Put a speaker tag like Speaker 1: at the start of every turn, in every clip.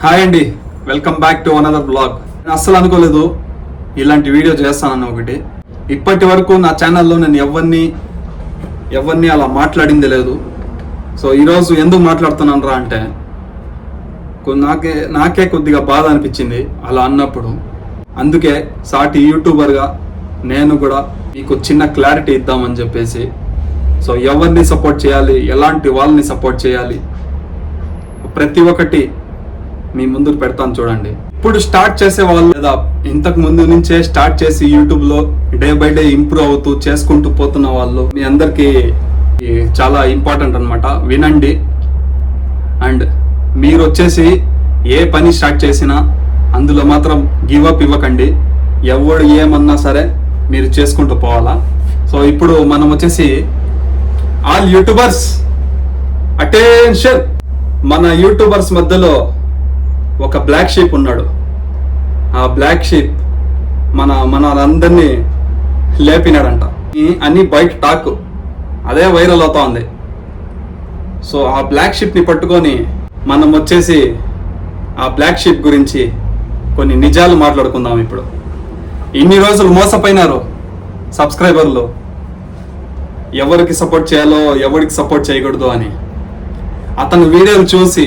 Speaker 1: Hi అండి. Welcome back to another blog. నేను అస్సలు అనుకోలేదు ఇలాంటి వీడియో చేస్తానని ఒకటి. ఇప్పటి వరకు నా ఛానల్లో నేను ఎవరిని ఎవరిని అలా మాట్లాడింది లేదు. సో ఈరోజు ఎందుకు మాట్లాడుతున్నాను రా అంటే నాకే నాకే కొద్దిగా బాధ అనిపించింది అలా అన్నప్పుడు. అందుకే సాటి యూట్యూబర్గా నేను కూడా మీకు చిన్న క్లారిటీ ఇద్దామని చెప్పేసి. సో ఎవరిని సపోర్ట్ చేయాలి ఎలాంటి వాళ్ళని సపోర్ట్ చేయాలి ప్రతి ఒక్కటి మీ ముందుకు పెడతాను చూడండి. ఇప్పుడు స్టార్ట్ చేసే వాళ్ళు లేదా ఇంతకు ముందు నుంచే స్టార్ట్ చేసి యూట్యూబ్లో డే బై డే ఇంప్రూవ్ అవుతూ చేసుకుంటూ పోతున్న వాళ్ళు మీ అందరికి చాలా ఇంపార్టెంట్ అనమాట వినండి. అండ్ మీరు వచ్చేసి ఏ పని స్టార్ట్ చేసినా అందులో మాత్రం గివ్ అప్ ఇవ్వకండి. ఎవడు ఏమన్నా సరే మీరు చేసుకుంటూ పోవాలా. సో ఇప్పుడు మనం వచ్చేసి ఆల్ యూట్యూబర్స్ అటెన్షన్ మన యూట్యూబర్స్ మధ్యలో ఒక బ్లాక్ షీప్ ఉన్నాడు. ఆ బ్లాక్ షీప్ మన మనందరినీ లేపినాడంట. అన్ని బయట టాక్ అదే వైరల్ అవుతా ఉంది. సో ఆ బ్లాక్ షిప్ని పట్టుకొని మనం వచ్చేసి ఆ బ్లాక్ షిప్ గురించి కొన్ని నిజాలు మాట్లాడుకుందాం ఇప్పుడు. ఇన్ని రోజులు మోసపోయినారు సబ్స్క్రైబర్లు. ఎవరికి సపోర్ట్ చేయాలో ఎవరికి సపోర్ట్ చేయకూడదు అని. అతని వీడియోలు చూసి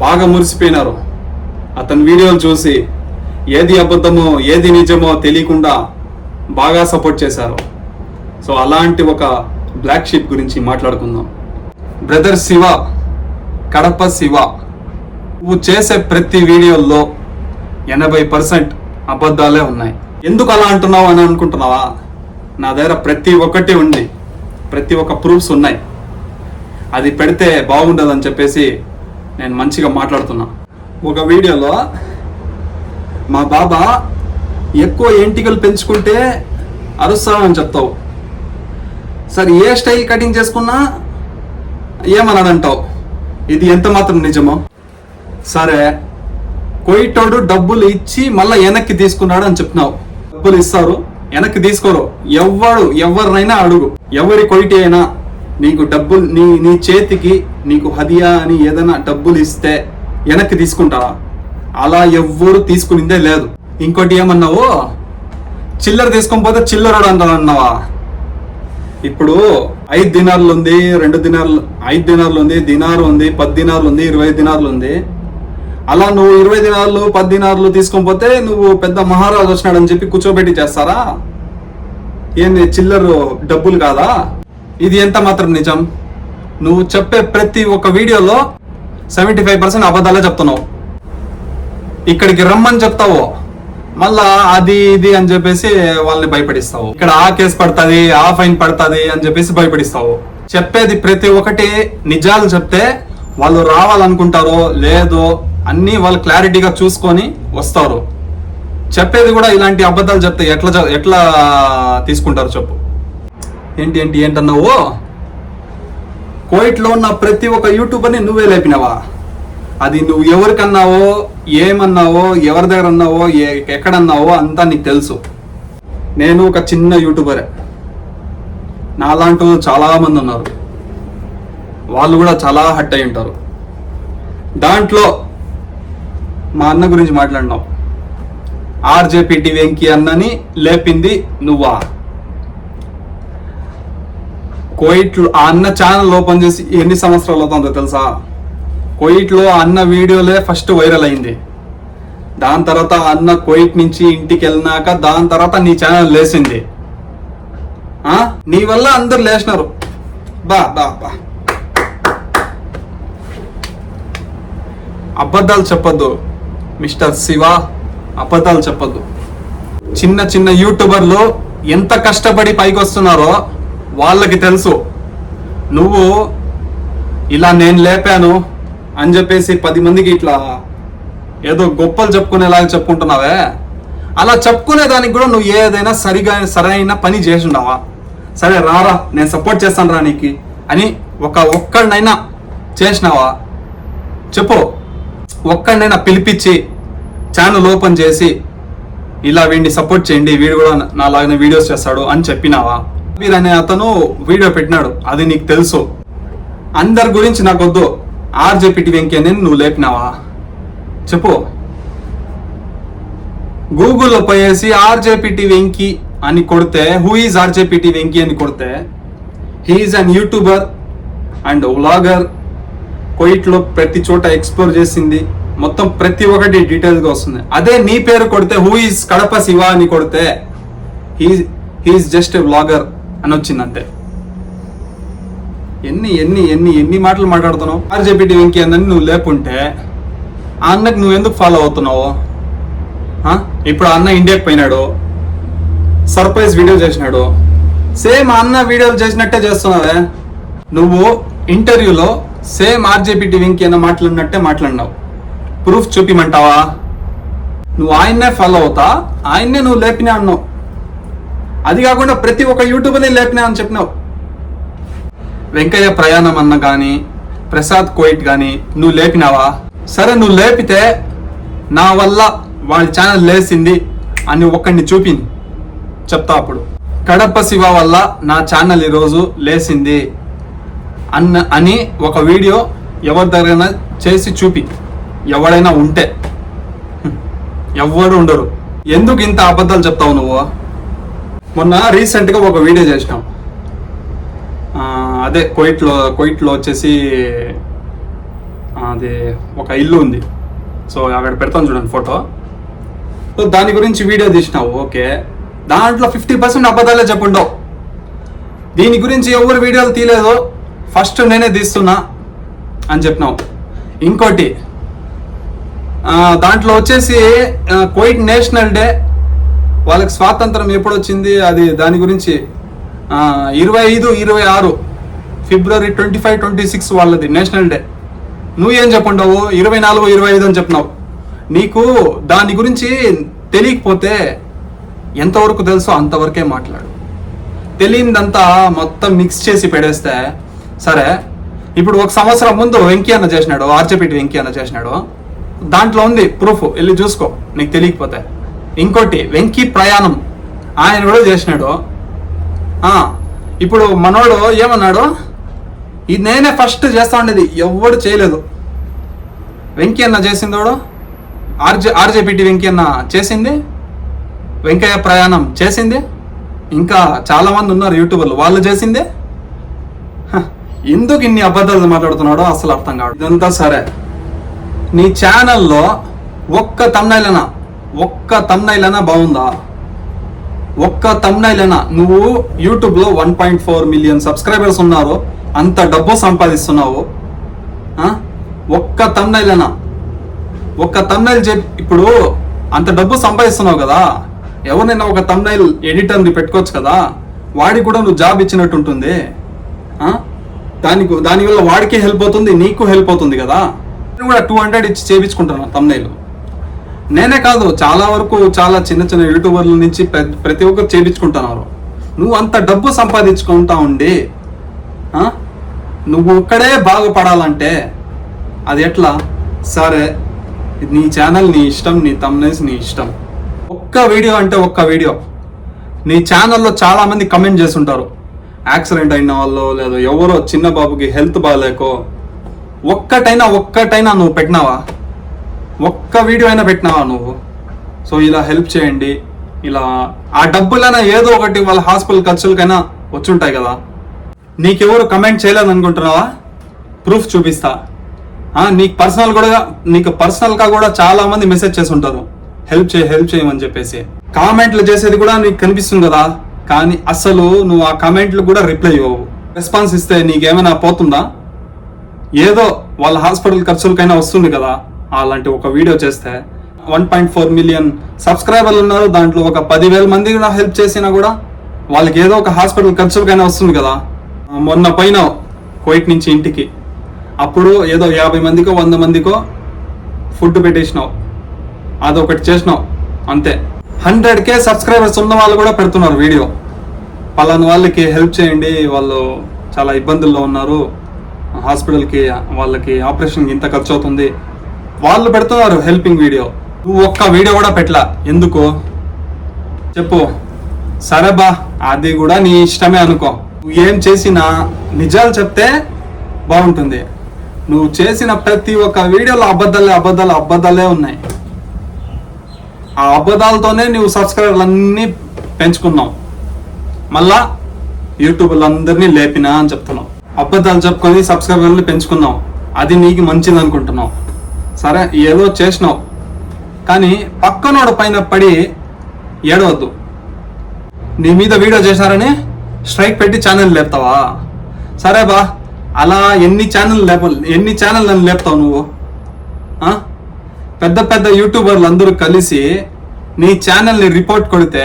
Speaker 1: బాగా మురిసిపోయినారు. అతని వీడియోలు చూసి ఏది అబద్ధమో ఏది నిజమో తెలియకుండా బాగా సపోర్ట్ చేశారు. సో అలాంటి ఒక బ్లాక్ షీప్ గురించి మాట్లాడుకుందాం. బ్రదర్ శివ కడప శివ నువ్వు చేసే ప్రతి వీడియోల్లో ఎనభై పర్సెంట్ అబద్ధాలే ఉన్నాయి. ఎందుకు అలా అంటున్నావు అని అనుకుంటున్నావా? నా దగ్గర ప్రతి ఒక్కటి ఉంది. ప్రతి ఒక్క ప్రూఫ్స్ ఉన్నాయి. అది పెడితే బాగుండదని చెప్పేసి నేను మంచిగా మాట్లాడుతున్నా. ఒక వీడియోలో మా బాబా ఎక్కువ ఎంటికలు పెంచుకుంటే అరుస్తామని చెప్తావు. సరే ఏ స్టైల్ కటింగ్ చేసుకున్నా ఏమన్నాడంటావు ఇది ఎంత మాత్రం నిజమో? సరే కొయిటోడు డబ్బులు ఇచ్చి మళ్ళీ వెనక్కి తీసుకున్నాడు అని చెప్తున్నావు డబ్బులు ఇస్తారు వెనక్కి తీసుకోరు. ఎవరు ఎవరినైనా అడుగు. ఎవరి కొయిటి అయినా నీకు డబ్బులు నీ నీ చేతికి నీకు హదియా అని ఏదైనా డబ్బులు ఇస్తే వెనక్కి తీసుకుంటావా? అలా ఎవ్వరు తీసుకునిందే లేదు. ఇంకోటి ఏమన్నావు? చిల్లర తీసుకొని పోతే చిల్లరడు అంటావు అన్నావా? ఇప్పుడు ఐదు దినార్లు ఉంది రెండు దినార్లు ఐదు దినార్లు ఉంది దినారు ఉంది పది దినార్లు ఉంది ఇరవై దినార్లు ఉంది. అలా నువ్వు ఇరవై దినార్లు పది దినార్లు తీసుకొని పోతే నువ్వు పెద్ద మహారాజు వచ్చినాడని చెప్పి కూర్చోబెట్టి చేస్తారా? ఏంది చిల్లరు డబ్బులు కాదా? ఇది ఎంత మాత్రం నిజం? నువ్వు చెప్పే ప్రతి ఒక్క వీడియోలో సెవెంటీ ఫైవ్ పర్సెంట్ అబద్ధాలే చెప్తున్నావు. ఇక్కడికి రమ్మని చెప్తావు. మళ్ళా అది ఇది అని చెప్పేసి వాళ్ళని భయపడిస్తావు. ఇక్కడ ఆ కేసు పడుతుంది ఆ ఫైన్ పడుతుంది అని చెప్పేసి భయపడిస్తావు. చెప్పేది ప్రతి ఒక్కటి నిజాలు చెప్తే వాళ్ళు రావాలనుకుంటారో లేదో అన్ని వాళ్ళు క్లారిటీగా చూసుకొని వస్తారు. చెప్పేది కూడా ఇలాంటి అబద్ధాలు చెప్తే ఎట్లా ఎట్లా తీసుకుంటారు చెప్పు. ఏంటి ఏంటి ఏంటన్నావు? కోయిట్లో ఉన్న ప్రతి ఒక్క యూట్యూబర్ని నువ్వే లేపినావా? అది నువ్వు ఎవరికన్నావో ఏమన్నావో ఎవరి దగ్గర అన్నావో ఎక్కడన్నావో అంతా నీకు తెలుసు. నేను ఒక చిన్న యూట్యూబరే. నాలాంటి చాలామంది ఉన్నారు. వాళ్ళు కూడా చాలా హట్ అయి ఉంటారు. దాంట్లో మా అన్న గురించి మాట్లాడినావు ఆర్జేపీటీ వెంకీ అన్నని లేపింది నువ్వా? కోయిట్లు ఆ అన్న ఛానల్ ఓపెన్ చేసి ఎన్ని సంవత్సరాలు అవుతుందో తెలుసా? కోయిట్లో అన్న వీడియోలే ఫస్ట్ వైరల్ అయింది. దాని తర్వాత ఆ అన్న కోయిట్ నుంచి ఇంటికి వెళ్ళినాక దాని తర్వాత నీ ఛానల్ లేచింది. ఆ? నీ వల్ల అందరు లేచినారు. బా బా బా. అబద్ధాలు చెప్పద్దు. మిస్టర్ శివ అబద్ధాలు చెప్పద్దు. చిన్న చిన్న యూట్యూబర్లు ఎంత కష్టపడి పైకి వస్తున్నారో వాళ్ళకి తెలుసు. నువ్వు ఇలా నేను లేపాను అని చెప్పేసి పది మందికి ఇట్లా ఏదో గొప్పలు చెప్పుకునేలాగా చెప్పుకుంటున్నావే? అలా చెప్పుకునే దానికి కూడా నువ్వు ఏదైనా సరిగా సరైన పని చేసి సరే రారా నేను సపోర్ట్ చేస్తాను రా నీకు అని ఒక ఒక్కడినైనా చేసినావా? చెప్పు. ఒక్కడినైనా పిలిపించి ఛానల్ ఓపెన్ చేసి ఇలా వీడిని సపోర్ట్ చేయండి వీడు కూడా నా లాగానే వీడియోస్ చేస్తాడు అని చెప్పినావా? వీరు అనే అతను వీడియో పెట్టినాడు. అది నీకు తెలుసు. అందరి గురించి నాకు వద్దు. ఆర్జేపీటీ వెంకయ్యని నువ్వు లేపినావా? చెప్పు. గూగుల్లో పోయేసి ఆర్జేపీటీ వెంకీ అని కొడితే హూ ఈజ్ ఆర్జేపీటీ వెంకీ అని కొడితే he's an YouTuber and vlogger కోయిట్లో ప్రతి చోట ఎక్స్ప్లోర్ చేసింది. మొత్తం ప్రతి ఒక్కటి డీటెయిల్గా వస్తుంది. అదే నీ పేరు కొడితే హూ ఈజ్ కడప శివ అని కొడితే he he's just a vlogger అని వచ్చింది అంతే ఎన్ని ఎన్ని ఎన్ని ఎన్ని మాటలు మాట్లాడుతున్నావు? ఆర్జేపీటీ ఇంకేందని నువ్వు లేకుంటే ఆ అన్నకి నువ్వు ఎందుకు ఫాలో అవుతున్నావు? ఆ? ఇప్పుడు అన్న ఇండియాకి పోయినాడు. సర్ప్రైజ్ వీడియో చేసినాడు. సేమ్ అన్న వీడియోలు చేసినట్టే చేస్తున్నావే. నువ్వు ఇంటర్వ్యూలో సేమ్ ఆర్జేపీ టీవీకి అన్న మాట్లాడినట్టే మాట్లాడినావు. ప్రూఫ్ చూపిమంటావా? నువ్వు ఆయన్నే ఫాలో అవుతా ఆయన్నే నువ్వు లేపినా అన్నావు. అది కాకుండా ప్రతి ఒక్క యూట్యూబర్ని లేపినా అని చెప్పినావు. వెంకయ్య ప్రయాణం అన్న కానీ ప్రసాద్ కోయిట్ కానీ నువ్వు లేపినావా? సరే నువ్వు లేపితే నా వల్ల వాళ్ళ ఛానల్ లేసింది అని ఒక్కడిని చూపింది చెప్తా అప్పుడు. కడప శివ వల్ల నా ఛానల్ ఈరోజు లేసింది అన్న అని ఒక వీడియో ఎవరి దగ్గరైనా చేసి చూపి. ఎవడైనా ఉంటే. ఎవ్వరు ఉండరు. ఎందుకు ఇంత అబద్ధాలు చెప్తావు నువ్వు? మొన్న రీసెంట్గా ఒక వీడియో చేసినాం. అదే కోయిట్లో కోయిట్లో వచ్చేసి అది ఒక ఇల్లు ఉంది. సో అక్కడ పెడతాను చూడండి ఫోటో. సో దాని గురించి వీడియో తీసినావు ఓకే. దాంట్లో ఫిఫ్టీ పర్సెంట్ అబద్ధాలే చెప్పుండవు. దీని గురించి ఎవరు వీడియోలు తీయలేదు ఫస్ట్ నేనే తీస్తున్నా అని చెప్పినావు. ఇంకోటి దాంట్లో వచ్చేసి కోయిట్ నేషనల్ డే వాళ్ళకి స్వాతంత్రం ఎప్పుడు వచ్చింది అది దాని గురించి ఇరవై ఐదు ఇరవై ఆరు ఫిబ్రవరి ట్వంటీ ఫైవ్ ట్వంటీ సిక్స్ వాళ్ళది నేషనల్ డే. నువ్వు ఏం చెప్పండావు? ఇరవై నాలుగు ఇరవై ఐదు అని చెప్పినావు. నీకు దాని గురించి తెలియకపోతే ఎంతవరకు తెలుసో అంతవరకే మాట్లాడు. తెలియనిదంతా మొత్తం మిక్స్ చేసి పెడేస్తే సరే ఇప్పుడు ఒక సంవత్సరం ముందు వెంకీ అన్న చేసినాడు ఆర్చపేటి వెంకీ అన్న చేసినాడు. దాంట్లో ఉంది ప్రూఫ్ వెళ్ళి చూసుకో నీకు తెలియకపోతే. ఇంకోటి వెంకీ ప్రయాణం. ఆయన కూడా చేసినాడు. ఇప్పుడు మనోడు ఏమన్నాడు? ఇది నేనే ఫస్ట్ చేస్తా ఉండేది ఎవడు చేయలేదు. వెంకీ అన్న చేసిందోడు ఆర్జే ఆర్జేపీటీ వెంకీ అన్న చేసింది. వెంకయ్య ప్రయాణం చేసింది. ఇంకా చాలామంది ఉన్నారు యూట్యూబర్లు వాళ్ళు చేసిందే. ఎందుకు ఇన్ని అబద్ధాలు మాట్లాడుతున్నాడో అసలు అర్థం కాదు ఇదంతా సరే. నీ ఛానల్లో ఒక్క తమ్నైలనా ఒక్క తమ్నైలనా బాగుందా? ఒక్క తమ్నైలనా నువ్వు యూట్యూబ్లో one point four million subscribers ఉన్నారు అంత డబ్బు సంపాదిస్తున్నావు ఒక్క ఒక్క తమ్నైలనా ఒక్క తమ్నైల్ చెప్ ఇప్పుడు అంత డబ్బు సంపాదిస్తున్నావు కదా ఎవరినైనా ఒక తమ్నైల్ ఎడిటర్ని పెట్టుకోవచ్చు కదా వాడికి కూడా నువ్వు జాబ్ ఇచ్చినట్టు ఉంటుంది ఆ? దానికి దానివల్ల వాడికి హెల్ప్ అవుతుంది నీకు హెల్ప్ అవుతుంది కదా. నేను కూడా టూ హండ్రెడ్ ఇచ్చి చేయించుకుంటాను తమ్నైల్ నేనే కాదు చాలా వరకు చాలా చిన్న చిన్న యూట్యూబర్ల నుంచి ప్రతి ఒక్కరు చేయించుకుంటున్నారు నువ్వు అంత డబ్బు సంపాదించుకుంటా ఉండి నువ్వు ఒక్కడే బాగుపడాలంటే అది ఎట్లా? సరే నీ ఛానల్ నీ ఇష్టం నీ తమ్నైల్స్ నీ ఇష్టం. ఒక్క వీడియో అంటే ఒక్క వీడియో. నీ ఛానల్లో చాలామంది కమెంట్ చేస్తుంటారు. యాక్సిడెంట్ అయిన వాళ్ళు లేదా ఎవరో చిన్న బాబుకి హెల్త్ బాగాలేకో ఒక్కటైనా ఒక్కటైనా నువ్వు పెట్టినావా? ఒక్క వీడియో అయినా పెట్టినావా నువ్వు? సో ఇలా హెల్ప్ చేయండి. ఇలా ఆ డబ్బులైనా ఏదో ఒకటి వాళ్ళ హాస్పిటల్ ఖర్చులకైనా వచ్చుంటాయి కదా. నీకెవరు కమెంట్ చేయలేదు అనుకుంటున్నావా ప్రూఫ్ చూపిస్తా నీకు పర్సనల్ కూడా నీకు పర్సనల్గా కూడా చాలా మంది మెసేజ్ చేసి ఉంటారు హెల్ప్ చేయి హెల్ప్ చేయమని చెప్పేసి. కామెంట్లు చేసేది కూడా నీకు కనిపిస్తుంది కదా. కానీ అసలు నువ్వు ఆ కామెంట్లు కూడా రిప్లై ఇవ్వవు. రెస్పాన్స్ ఇస్తే నీకేమైనా పోతుందా? ఏదో వాళ్ళ హాస్పిటల్ ఖర్చులకైనా వస్తుంది కదా. అలాంటి ఒక వీడియో చేస్తే వన్ పాయింట్ ఫోర్ మిలియన్ సబ్స్క్రైబర్లు ఉన్నారు. దాంట్లో ఒక పదివేల మంది కూడా హెల్ప్ చేసినా కూడా వాళ్ళకి ఏదో ఒక హాస్పిటల్ ఖర్చులకైనా వస్తుంది కదా. మొన్న పోయినావు కోయిట్ నుంచి ఇంటికి. అప్పుడు ఏదో యాభై మందికో వంద మందికో ఫుడ్ పెట్టేసినావు. అదొకటి చేసినావు. అంతే. హండ్రెడ్ కే సబ్స్క్రైబర్స్ ఉన్న వాళ్ళు కూడా పెడుతున్నారు వీడియో. పలానా వాళ్ళకి హెల్ప్ చేయండి. వాళ్ళు చాలా ఇబ్బందుల్లో ఉన్నారు. హాస్పిటల్కి వాళ్ళకి ఆపరేషన్కి ఇంత ఖర్చు అవుతుంది. వాళ్ళు పెడుతున్నారు హెల్పింగ్ వీడియో నువ్వు ఒక్క వీడియో కూడా పెట్టలా. ఎందుకు? చెప్పు. సరే బా అది కూడా నీ ఇష్టమే అనుకో. నువ్వు ఏం చేసినా నిజాలు చెప్తే బాగుంటుంది. నువ్వు చేసిన ప్రతి ఒక్క వీడియోలో అబద్ధాలే అబద్ధాలు అబద్ధాలే ఉన్నాయి. ఆ అబద్ధాలతోనే నువ్వు సబ్స్క్రైబర్లు అన్నీ పెంచుకున్నావు. మళ్ళా యూట్యూబ్లో అందరినీ లేపినా అని చెప్తున్నావు. అబద్ధాలు చెప్పుకొని సబ్స్క్రైబర్లు పెంచుకున్నావు. అది నీకు మంచిది అనుకుంటున్నావు సరే ఏదో చేసినావు. కానీ పక్కనోడ పైన పడి ఏడవద్దు. నీ మీద వీడియో చేశారని స్ట్రైక్ పెట్టి ఛానల్ లేపుతావా? సరే బా అలా ఎన్ని ఛానల్ లేప ఎన్ని ఛానల్ నన్ను లేపుతావు నువ్వు? ఆ? పెద్ద పెద్ద యూట్యూబర్లు అందరూ కలిసి నీ ఛానల్ని రిపోర్ట్ కొడితే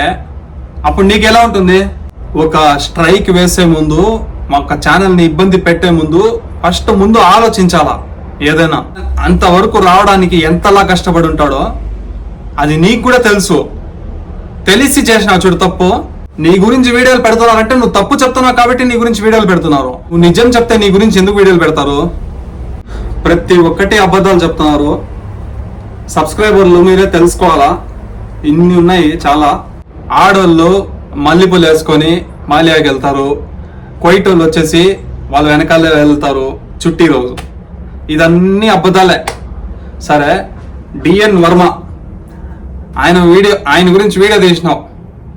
Speaker 1: అప్పుడు నీకు ఎలా ఉంటుంది? ఒక స్ట్రైక్ వేసే ముందు మా ఒక ఛానల్ని ఇబ్బంది పెట్టే ముందు ఫస్ట్ ముందు ఆలోచించాలా? ఏదైనా. అంతవరకు రావడానికి ఎంతలా కష్టపడి ఉంటాడో అది నీకు కూడా తెలుసు. తెలిసి చేసిన చూడు తప్పు. నీ గురించి వీడియోలు పెడుతున్నారంటే నువ్వు తప్పు చెప్తున్నావు కాబట్టి నీ గురించి వీడియోలు పెడుతున్నారు. నువ్వు నిజం చెప్తే నీ గురించి ఎందుకు వీడియోలు పెడతారు? ప్రతి ఒక్కటి అబద్ధాలు చెప్తున్నారు. సబ్స్క్రైబర్లు మీరే తెలుసుకోవాలా? ఇన్ని ఉన్నాయి చాలా. ఆడోళ్ళు మల్లెపూలు వేసుకొని మాలియాకి వెళ్తారు. కొయిటోళ్ళు వచ్చేసి వాళ్ళ వెనకాలే వెళ్తారు. చుట్టి రోజు ఇదన్నీ అబద్ధాలే. సరే డిఎన్ వర్మ ఆయన వీడియో ఆయన గురించి వీడియో తీసినావు.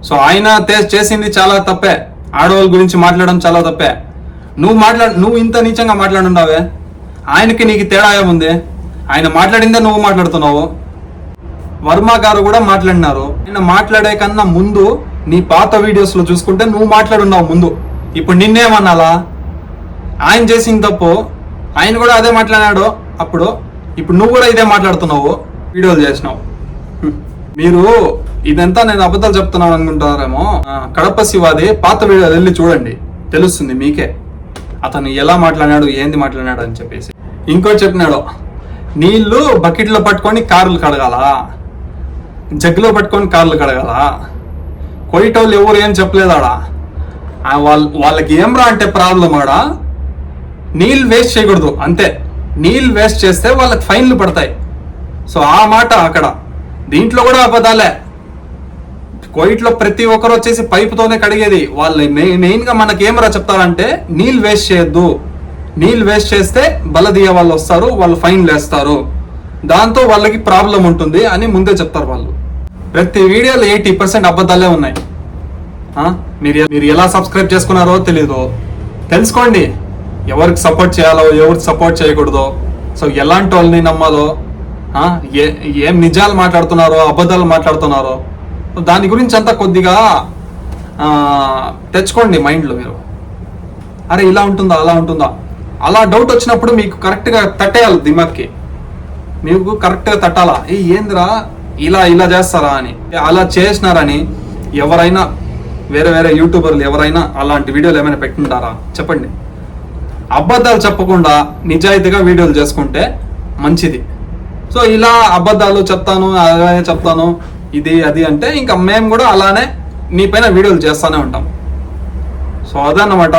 Speaker 1: సో ఆయన చేసింది చాలా తప్పే. ఆడవాళ్ళ గురించి మాట్లాడడం చాలా తప్పే. నువ్వు మాట్లా నువ్వు ఇంత నీచంగా మాట్లాడున్నావే ఆయనకి నీకు తేడా ఏముంది? ఆయన మాట్లాడిందే నువ్వు మాట్లాడుతున్నావు. వర్మ గారు కూడా మాట్లాడినారు. ఆయన మాట్లాడే కన్నా ముందు నీ పాత వీడియోస్లో చూసుకుంటే నువ్వు మాట్లాడున్నావు ముందు. ఇప్పుడు నిన్నేమన్నాలా? ఆయన చేసిన తప్పు. ఆయన కూడా అదే మాట్లాడాడు. అప్పుడు ఇప్పుడు నువ్వు కూడా ఇదే మాట్లాడుతున్నావు. వీడియోలు చేసినావు. మీరు ఇదంతా నేను అబద్ధాలు చెప్తున్నాను అనుకుంటారేమో. కడప శివాది పాత వీడియోలు వెళ్ళి చూడండి. తెలుస్తుంది మీకే. అతను ఎలా మాట్లాడాడు ఏంది మాట్లాడాడు అని చెప్పేసి. ఇంకోటి చెప్పినాడు నీళ్ళు బకెట్లో పట్టుకొని కార్లు కడగాల. జగ్గులో పట్టుకొని కార్లు కడగాల. కొయ్యటోళ్ళు ఎవరు ఏం చెప్పలేదాడా? వాళ్ళ వాళ్ళకి ఏం రా అంటే ప్రాబ్లం ఆడ? నీళ్ళు వేస్ట్ చేయకూడదు అంతే. నీళ్ళు వేస్ట్ చేస్తే వాళ్ళకి ఫైన్లు పడతాయి. సో ఆ మాట అక్కడ. దీంట్లో కూడా అబద్ధాలే. కోయిట్లో ప్రతి ఒక్కరు వచ్చేసి పైపుతోనే కడిగేది. వాళ్ళు మెయిన్గా మనకి ఏమరా చెప్తారంటే నీళ్ళు వేస్ట్ చేయొద్దు. నీళ్ళు వేస్ట్ చేస్తే బలదీయ వాళ్ళు వస్తారు వాళ్ళు ఫైన్ వేస్తారు దాంతో వాళ్ళకి ప్రాబ్లం ఉంటుంది అని ముందే చెప్తారు వాళ్ళు. ప్రతి వీడియోలో ఎయిటీ పర్సెంట్ అబద్ధాలే ఉన్నాయి. మీరు మీరు ఎలా సబ్స్క్రైబ్ చేసుకున్నారో తెలీదు. తెలుసుకోండి. ఎవరికి సపోర్ట్ చేయాలో ఎవరికి సపోర్ట్ చేయకూడదో. సో ఎలాంటి వాళ్ళని నమ్మాలో ఏ ఏం నిజాలు మాట్లాడుతున్నారో అబద్ధాలు మాట్లాడుతున్నారో దాని గురించి అంతా కొద్దిగా తెచ్చుకోండి మైండ్లో మీరు. అరే ఇలా ఉంటుందా అలా ఉంటుందా? అలా డౌట్ వచ్చినప్పుడు మీకు కరెక్ట్గా తట్టేయాలి దిమాక్కి మీకు కరెక్ట్గా తట్టాలా? ఏ ఏందిరా? ఇలా ఇలా చేస్తారా అని. అలా చేసినారని ఎవరైనా వేరే వేరే యూట్యూబర్లు ఎవరైనా అలాంటి వీడియోలు ఏమైనా పెట్టుంటారా? చెప్పండి. అబద్ధాలు చెప్పకుండా నిజాయితీగా వీడియోలు చేసుకుంటే మంచిది. సో ఇలా అబద్ధాలు చెప్తాను అలానే చెప్తాను ఇది అది అంటే ఇంకా మేము కూడా అలానే నీ పైన వీడియోలు చేస్తూనే ఉంటాం. సో అదన్నమాట.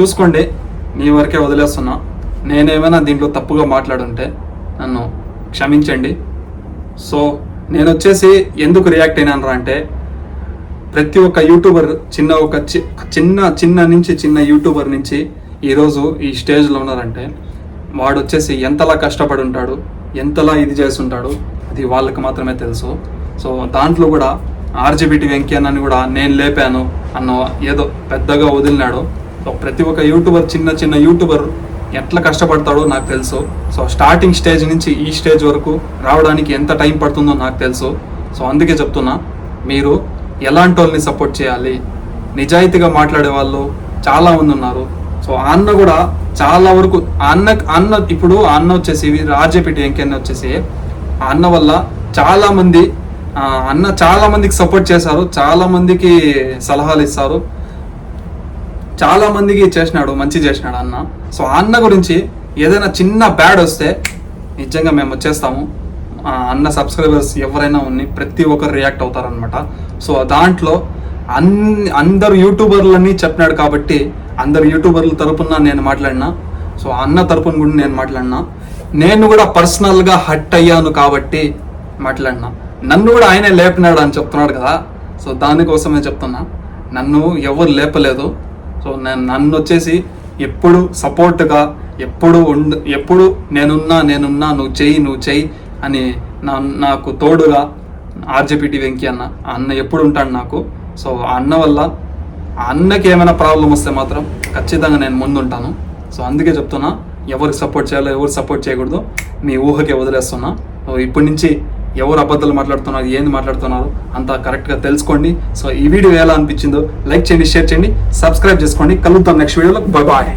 Speaker 1: చూసుకోండి మీ వరకే వదిలేస్తున్నా. నేనేమైనా దీంట్లో తప్పుగా మాట్లాడుంటే నన్ను క్షమించండి. సో నేను వచ్చేసి ఎందుకు రియాక్ట్ అయినాను అంటే ప్రతి ఒక్క యూట్యూబర్ చిన్న ఒక చి- చిన్న చిన్న నుంచి చిన్న యూట్యూబర్ నుంచి ఈరోజు ఈ స్టేజ్లో ఉన్నారంటే వాడు వచ్చేసి ఎంతలా కష్టపడి ఉంటాడు ఎంతలా ఇది చేస్తుంటాడు అది వాళ్ళకి మాత్రమే తెలుసు. సో దాంట్లో కూడా ఆర్జీబీటీ వెంకయ్యనని కూడా నేను లేపాను అన్న ఏదో పెద్దగా వదిలినాడు. సో ప్రతి ఒక్క యూట్యూబర్ చిన్న చిన్న యూట్యూబర్ ఎట్లా కష్టపడతాడో నాకు తెలుసు. సో స్టార్టింగ్ స్టేజ్ నుంచి ఈ స్టేజ్ వరకు రావడానికి ఎంత టైం పడుతుందో నాకు తెలుసు. సో అందుకే చెప్తున్నా మీరు ఎలాంటి వాళ్ళని సపోర్ట్ చేయాలి? నిజాయితీగా మాట్లాడే వాళ్ళు చాలా మంది ఉన్నారు. సో ఆ అన్న కూడా చాలా వరకు అన్న అన్న ఇప్పుడు ఆ అన్న వచ్చేసి రాజేపేట వెంకన్న వచ్చేసి ఆ అన్న వల్ల చాలా మంది అన్న చాలా మందికి సపోర్ట్ చేశారు చాలా మందికి సలహాలు ఇస్తారు చాలా మందికి చేసినాడు మంచి చేసినాడు అన్న. సో ఆ అన్న గురించి ఏదైనా చిన్న బ్యాడ్ వస్తే నిజంగా మేము వచ్చేస్తాము అన్న సబ్స్క్రైబర్స్ ఎవరైనా ఉన్ని ప్రతి ఒక్కరు రియాక్ట్ అవుతారనమాట సో దాంట్లో అన్ని అందరు యూట్యూబర్లని చెప్పినాడు కాబట్టి అందరు యూట్యూబర్ల తరపున నేను మాట్లాడినా. సో అన్న తరపున కూడా నేను మాట్లాడినా. నేను కూడా పర్సనల్గా హట్ అయ్యాను కాబట్టి మాట్లాడినా. నన్ను కూడా ఆయనే లేపినాడు అని చెప్తున్నాడు కదా. సో దానికోసమే చెప్తున్నా. నన్ను ఎవరు లేపలేదు. సో నేను నన్ను వచ్చేసి ఎప్పుడు సపోర్ట్గా ఎప్పుడు ఉండు ఎప్పుడు నేనున్నా నేనున్నా నువ్వు చెయ్యి నువ్వు చెయ్యి అని నా నాకు తోడుగా ఆర్జేపీటీ వెంకీ అన్న అన్న ఎప్పుడు ఉంటాడు నాకు. సో ఆ అన్న వల్ల ఆ అన్నకి ఏమైనా ప్రాబ్లం వస్తే మాత్రం ఖచ్చితంగా నేను ముందుంటాను. సో అందుకే చెప్తున్నా ఎవరికి సపోర్ట్ చేయాలో ఎవరు సపోర్ట్ చేయకూడదు. మీ ఊహకే వదిలేస్తున్నా. ఇప్పటి నుంచి ఎవరు అబద్ధాలు మాట్లాడుతున్నారు ఏంది మాట్లాడుతున్నారు అంతా కరెక్ట్గా తెలుసుకోండి. సో ఈ వీడియో ఎలా అనిపించిందో లైక్ చేయండి షేర్ చేయండి సబ్స్క్రైబ్ చేసుకోండి. కలుద్దాం నెక్స్ట్ వీడియోలో. బాయ్